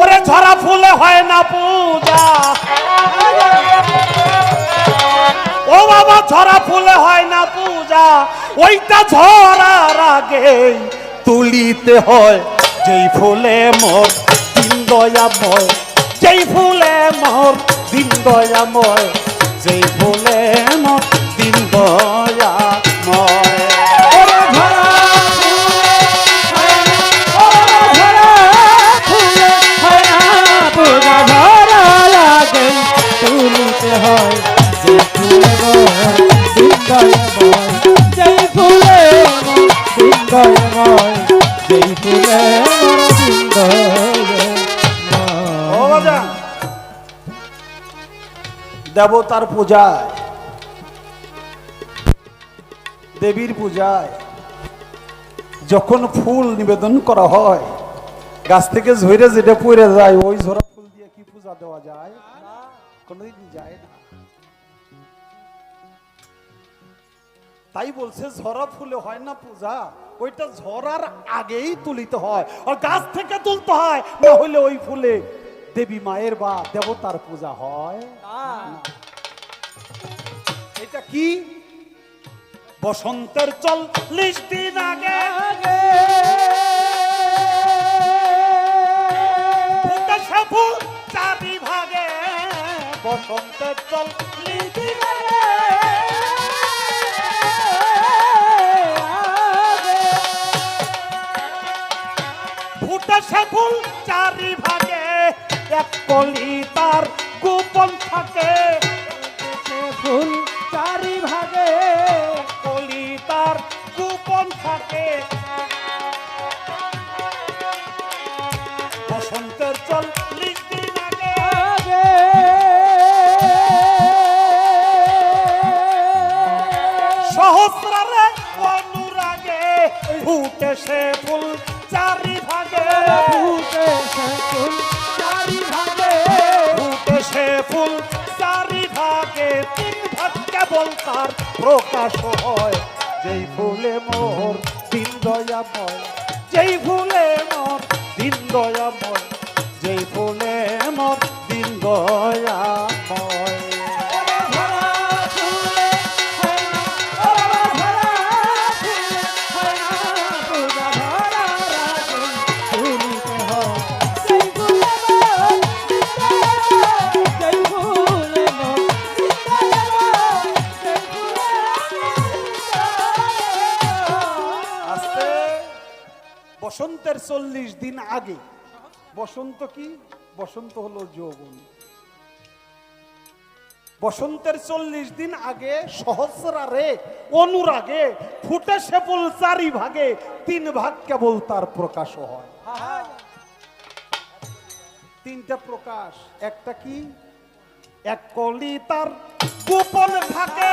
ওরে ঝরা ফুলে হয় না পূজা। ও বাবা, ঝরা ফুলে হয় না পূজা। ওইটা ঝরার আগে তুলিতে হয়। যেই ফুলে মোর দিন দয়াময়, যেই ফুলে মোর দিন দয়াময়, যেই ফুলে মোর দিন দয়াময়। দেবতার পূজায় দেবীর পূজায় যখন ফুল নিবেদন করা হয় গাছ থেকে ঝরে যেটা পড়ে যায় ওই ঝরা ফুল দিয়ে কি পূজা দেওয়া যায় কোনোদিন যায় না তাই বলছে ঝরা ফুলে হয় না পূজা ওইটা ঝরার আগেই তুলিতে হয়। আর গাছ থেকে তুলতে হয় না হলে ওই ফুলে দেবী মায়ের বা দেবতার পূজা হয়। এটা কি? বসন্তের চল্লিশ দিন আগে। চারি ভাগে। বসন্তের চল্লিশ দিন ফুটেছে ফুল চারি ভাগে এক কলি তার গোপন থাকে। ফুল চারি ভাগে কলি তার গোপন থাকে। বসন্তের আগে সহস্রারে অনুরাগে সে ফুল চারি তার প্রকাশ হয়। যেই ফুলে মোর, দিন দয়াময় যেই ফুলে মোর, দিন দয়াময় যেই ফুলে মোর, দিন দয়াময় বসন্তের চল্লিশ দিন আগে। বসন্ত কি? বসন্ত হলো যৌবন। বসন্তের চল্লিশ দিন আগে সহস্রারে অনুরাগে ফুটে সেপল চারি ভাগে তিন ভাগ কেবল তার প্রকাশ হয়। তিনটা প্রকাশ। একটা কি? এক কলি তার গোপন থাকে।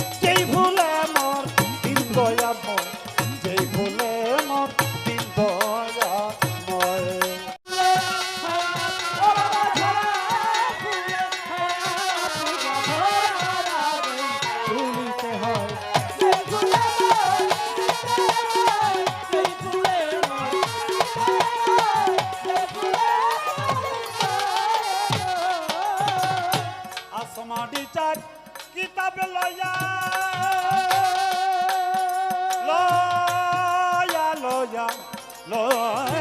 আসমানি চার কিতাবে লয়া। লয়া লয়া লয়া।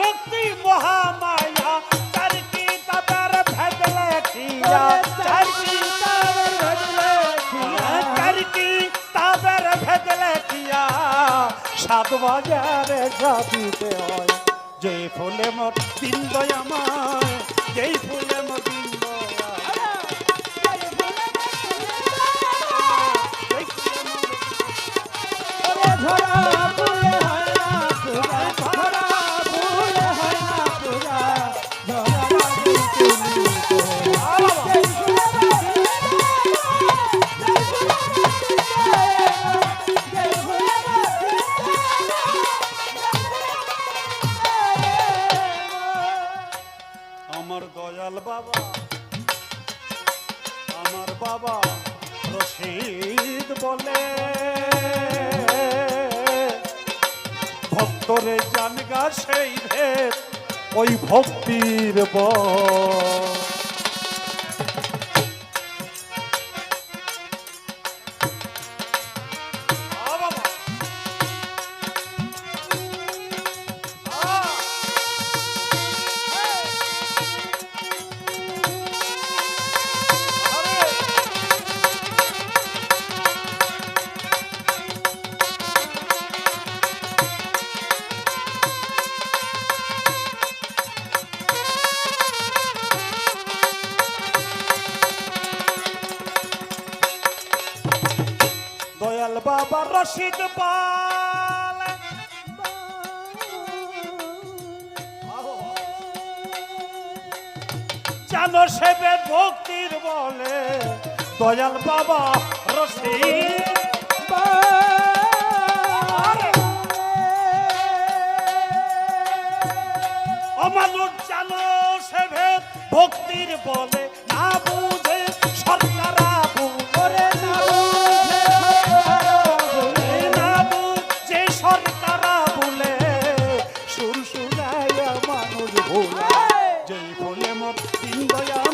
শক্তি মহামায়া তার কি তাদের ভেদলে খিয়া তার কি তার কি তাদের ভেদলে খিয়া সাত বাজারে যাবিতে হয়, যে ফুলে মোর দিন দয়াময় যেই ফুলে মোর দিন যেই ফুলে মোর দয়াল বাবা আমার বাবা রশিদ বলে। ভক্তরে জানগা সেই ভেদ ওই ভক্তির বল। বাবা রশিদ পাল। জানো সেবে ভক্তির বলে, দয়াল বাবা রশিদ অমানুষ জানো সেবে ভক্তির বলে বলে